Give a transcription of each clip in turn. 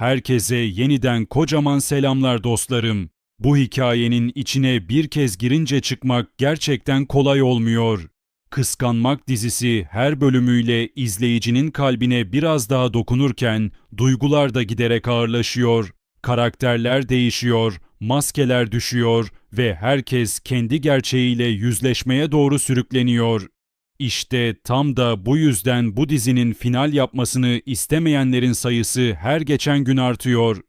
Herkese yeniden kocaman selamlar dostlarım. Bu hikayenin içine bir kez girince çıkmak gerçekten kolay olmuyor. Kıskanmak dizisi her bölümüyle izleyicinin kalbine biraz daha dokunurken duygular da giderek ağırlaşıyor. Karakterler değişiyor, maskeler düşüyor ve herkes kendi gerçeğiyle yüzleşmeye doğru sürükleniyor. İşte tam da bu yüzden bu dizinin final yapmasını istemeyenlerin sayısı her geçen gün artıyor.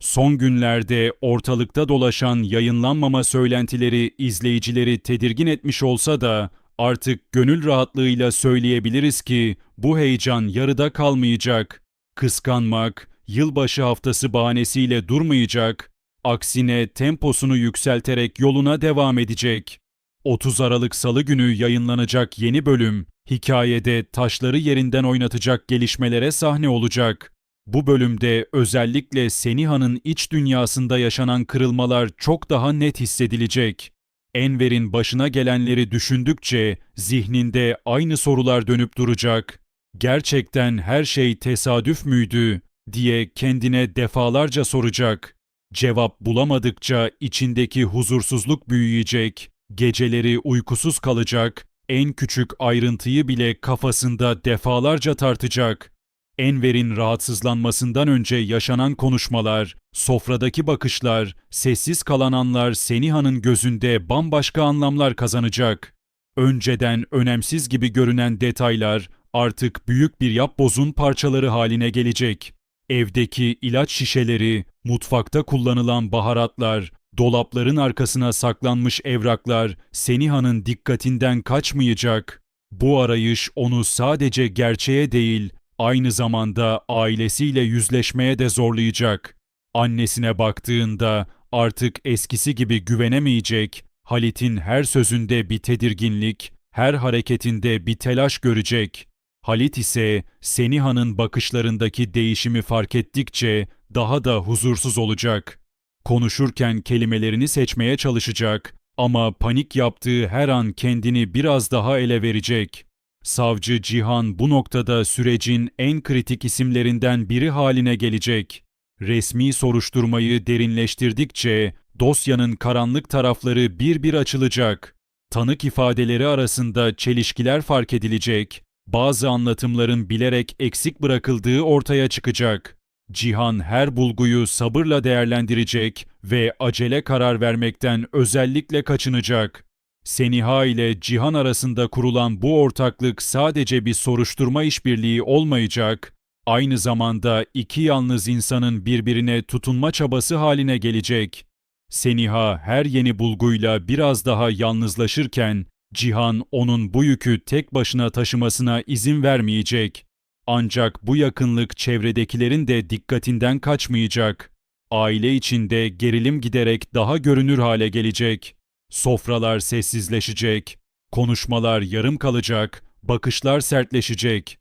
Son günlerde ortalıkta dolaşan yayınlanmama söylentileri izleyicileri tedirgin etmiş olsa da artık gönül rahatlığıyla söyleyebiliriz ki bu heyecan yarıda kalmayacak. Kıskanmak, yılbaşı haftası bahanesiyle durmayacak, aksine temposunu yükselterek yoluna devam edecek. 30 Aralık Salı günü yayınlanacak yeni bölüm, hikayede taşları yerinden oynatacak gelişmelere sahne olacak. Bu bölümde özellikle Seniha'nın iç dünyasında yaşanan kırılmalar çok daha net hissedilecek. Enver'in başına gelenleri düşündükçe zihninde aynı sorular dönüp duracak. Gerçekten her şey tesadüf müydü diye kendine defalarca soracak. Cevap bulamadıkça içindeki huzursuzluk büyüyecek. Geceleri uykusuz kalacak, en küçük ayrıntıyı bile kafasında defalarca tartacak. Enver'in rahatsızlanmasından önce yaşanan konuşmalar, sofradaki bakışlar, sessiz kalan anlar Seniha'nın gözünde bambaşka anlamlar kazanacak. Önceden önemsiz gibi görünen detaylar artık büyük bir yapbozun parçaları haline gelecek. Evdeki ilaç şişeleri, mutfakta kullanılan baharatlar, dolapların arkasına saklanmış evraklar Seniha'nın dikkatinden kaçmayacak. Bu arayış onu sadece gerçeğe değil, aynı zamanda ailesiyle yüzleşmeye de zorlayacak. Annesine baktığında artık eskisi gibi güvenemeyecek, Halit'in her sözünde bir tedirginlik, her hareketinde bir telaş görecek. Halit ise Seniha'nın bakışlarındaki değişimi fark ettikçe daha da huzursuz olacak. Konuşurken kelimelerini seçmeye çalışacak ama panik yaptığı her an kendini biraz daha ele verecek. Savcı Cihan bu noktada sürecin en kritik isimlerinden biri haline gelecek. Resmi soruşturmayı derinleştirdikçe dosyanın karanlık tarafları bir bir açılacak. Tanık ifadeleri arasında çelişkiler fark edilecek. Bazı anlatımların bilerek eksik bırakıldığı ortaya çıkacak. Cihan her bulguyu sabırla değerlendirecek ve acele karar vermekten özellikle kaçınacak. Seniha ile Cihan arasında kurulan bu ortaklık sadece bir soruşturma işbirliği olmayacak, aynı zamanda iki yalnız insanın birbirine tutunma çabası haline gelecek. Seniha her yeni bulguyla biraz daha yalnızlaşırken, Cihan onun bu yükü tek başına taşımasına izin vermeyecek. Ancak bu yakınlık çevredekilerin de dikkatinden kaçmayacak. Aile içinde gerilim giderek daha görünür hale gelecek. Sofralar sessizleşecek, konuşmalar yarım kalacak, bakışlar sertleşecek.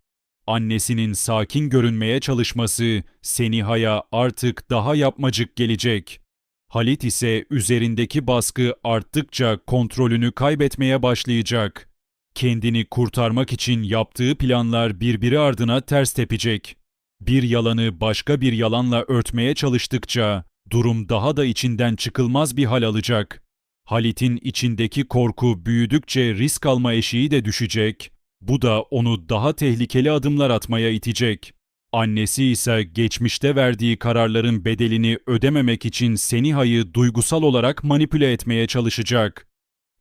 Annesinin sakin görünmeye çalışması Seniha'ya artık daha yapmacık gelecek. Halit ise üzerindeki baskı arttıkça kontrolünü kaybetmeye başlayacak. Kendini kurtarmak için yaptığı planlar birbiri ardına ters tepecek. Bir yalanı başka bir yalanla örtmeye çalıştıkça durum daha da içinden çıkılmaz bir hal alacak. Halit'in içindeki korku büyüdükçe risk alma eşiği de düşecek. Bu da onu daha tehlikeli adımlar atmaya itecek. Annesi ise geçmişte verdiği kararların bedelini ödememek için Seniha'yı duygusal olarak manipüle etmeye çalışacak.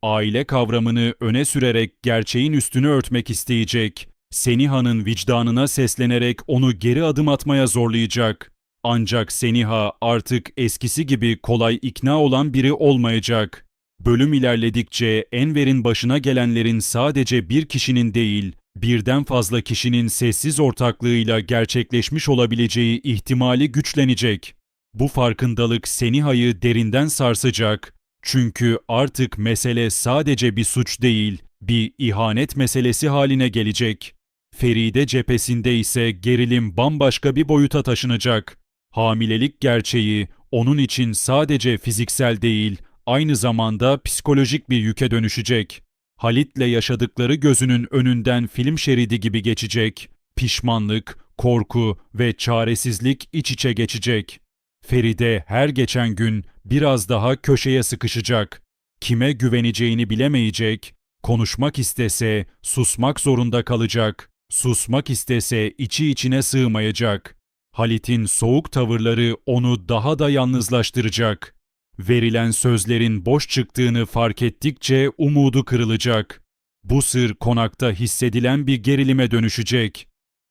Aile kavramını öne sürerek gerçeğin üstünü örtmek isteyecek. Seniha'nın vicdanına seslenerek onu geri adım atmaya zorlayacak. Ancak Seniha artık eskisi gibi kolay ikna olan biri olmayacak. Bölüm ilerledikçe Enver'in başına gelenlerin sadece bir kişinin değil, birden fazla kişinin sessiz ortaklığıyla gerçekleşmiş olabileceği ihtimali güçlenecek. Bu farkındalık Seniha'yı derinden sarsacak. Çünkü artık mesele sadece bir suç değil, bir ihanet meselesi haline gelecek. Feride cephesinde ise gerilim bambaşka bir boyuta taşınacak. Hamilelik gerçeği onun için sadece fiziksel değil, aynı zamanda psikolojik bir yüke dönüşecek. Halit'le yaşadıkları gözünün önünden film şeridi gibi geçecek. Pişmanlık, korku ve çaresizlik iç içe geçecek. Feride her geçen gün biraz daha köşeye sıkışacak. Kime güveneceğini bilemeyecek, konuşmak istese susmak zorunda kalacak. Susmak istese içi içine sığmayacak. Halit'in soğuk tavırları onu daha da yalnızlaştıracak. Verilen sözlerin boş çıktığını fark ettikçe umudu kırılacak. Bu sır konakta hissedilen bir gerilime dönüşecek.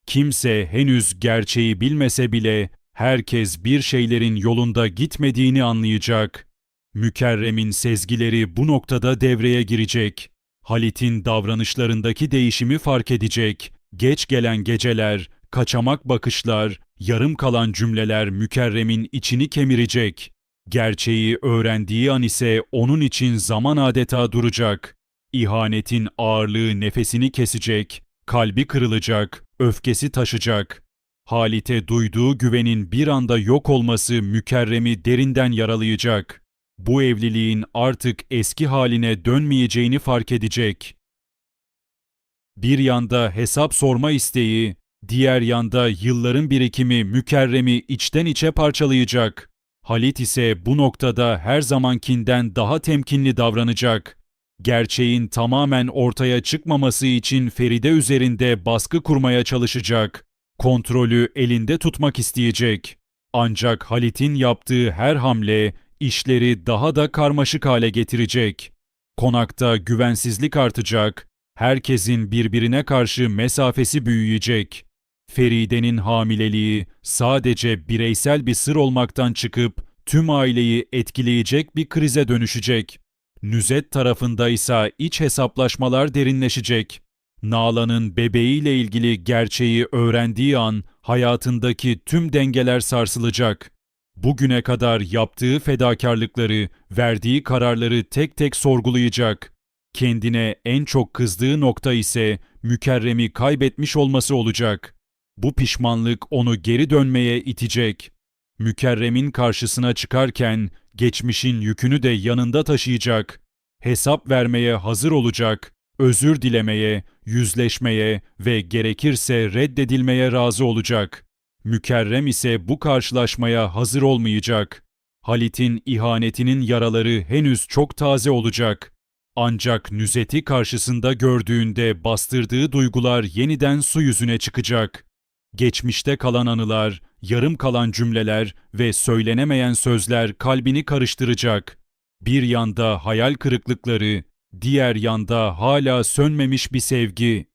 Kimse henüz gerçeği bilmese bile herkes bir şeylerin yolunda gitmediğini anlayacak. Mükerrem'in sezgileri bu noktada devreye girecek. Halit'in davranışlarındaki değişimi fark edecek. Geç gelen geceler, kaçamak bakışlar, yarım kalan cümleler Mükerrem'in içini kemirecek. Gerçeği öğrendiği an ise onun için zaman adeta duracak. İhanetin ağırlığı nefesini kesecek, kalbi kırılacak, öfkesi taşacak. Halit'e duyduğu güvenin bir anda yok olması Mükerrem'i derinden yaralayacak. Bu evliliğin artık eski haline dönmeyeceğini fark edecek. Bir yanda hesap sorma isteği, diğer yanda yılların birikimi Mükerrem'i içten içe parçalayacak. Halit ise bu noktada her zamankinden daha temkinli davranacak. Gerçeğin tamamen ortaya çıkmaması için Feride üzerinde baskı kurmaya çalışacak. Kontrolü elinde tutmak isteyecek. Ancak Halit'in yaptığı her hamle işleri daha da karmaşık hale getirecek. Konakta güvensizlik artacak, herkesin birbirine karşı mesafesi büyüyecek. Feride'nin hamileliği sadece bireysel bir sır olmaktan çıkıp tüm aileyi etkileyecek bir krize dönüşecek. Nüzet tarafında ise iç hesaplaşmalar derinleşecek. Nalan'ın bebeğiyle ilgili gerçeği öğrendiği an hayatındaki tüm dengeler sarsılacak. Bugüne kadar yaptığı fedakarlıkları, verdiği kararları tek tek sorgulayacak. Kendine en çok kızdığı nokta ise Mükerrem'i kaybetmiş olması olacak. Bu pişmanlık onu geri dönmeye itecek. Mükerrem'in karşısına çıkarken geçmişin yükünü de yanında taşıyacak. Hesap vermeye hazır olacak. Özür dilemeye, yüzleşmeye ve gerekirse reddedilmeye razı olacak. Mükerrem ise bu karşılaşmaya hazır olmayacak. Halit'in ihanetinin yaraları henüz çok taze olacak. Ancak Nüzet'i karşısında gördüğünde bastırdığı duygular yeniden su yüzüne çıkacak. Geçmişte kalan anılar, yarım kalan cümleler ve söylenemeyen sözler kalbini karıştıracak. Bir yanda hayal kırıklıkları, diğer yanda hala sönmemiş bir sevgi.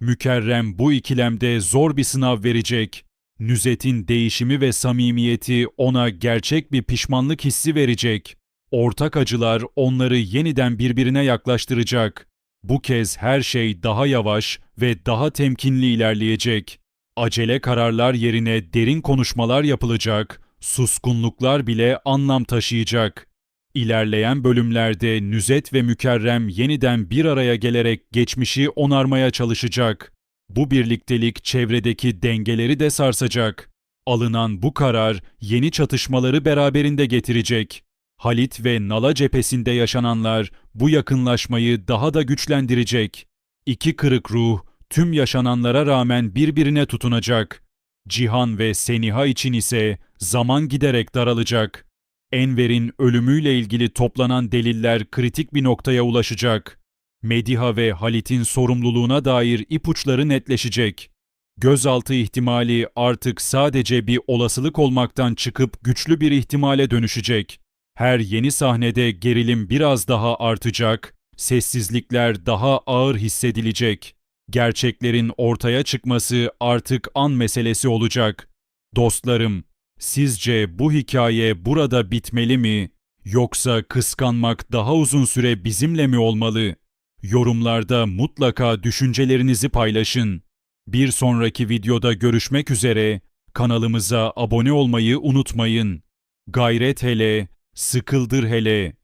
Mükerrem bu ikilemde zor bir sınav verecek. Nüzet'in değişimi ve samimiyeti ona gerçek bir pişmanlık hissi verecek. Ortak acılar onları yeniden birbirine yaklaştıracak. Bu kez her şey daha yavaş ve daha temkinli ilerleyecek. Acele kararlar yerine derin konuşmalar yapılacak, suskunluklar bile anlam taşıyacak. İlerleyen bölümlerde Nüzet ve Mükerrem yeniden bir araya gelerek geçmişi onarmaya çalışacak. Bu birliktelik çevredeki dengeleri de sarsacak. Alınan bu karar yeni çatışmaları beraberinde getirecek. Halit ve Nala cephesinde yaşananlar bu yakınlaşmayı daha da güçlendirecek. İki kırık ruh tüm yaşananlara rağmen birbirine tutunacak. Cihan ve Seniha için ise zaman giderek daralacak. Enver'in ölümüyle ilgili toplanan deliller kritik bir noktaya ulaşacak. Mediha ve Halit'in sorumluluğuna dair ipuçları netleşecek. Gözaltı ihtimali artık sadece bir olasılık olmaktan çıkıp güçlü bir ihtimale dönüşecek. Her yeni sahnede gerilim biraz daha artacak, sessizlikler daha ağır hissedilecek. Gerçeklerin ortaya çıkması artık an meselesi olacak. Dostlarım, sizce bu hikaye burada bitmeli mi? Yoksa kıskanmak daha uzun süre bizimle mi olmalı? Yorumlarda mutlaka düşüncelerinizi paylaşın. Bir sonraki videoda görüşmek üzere. Kanalımıza abone olmayı unutmayın. Gayret hele, sıkıldır hele.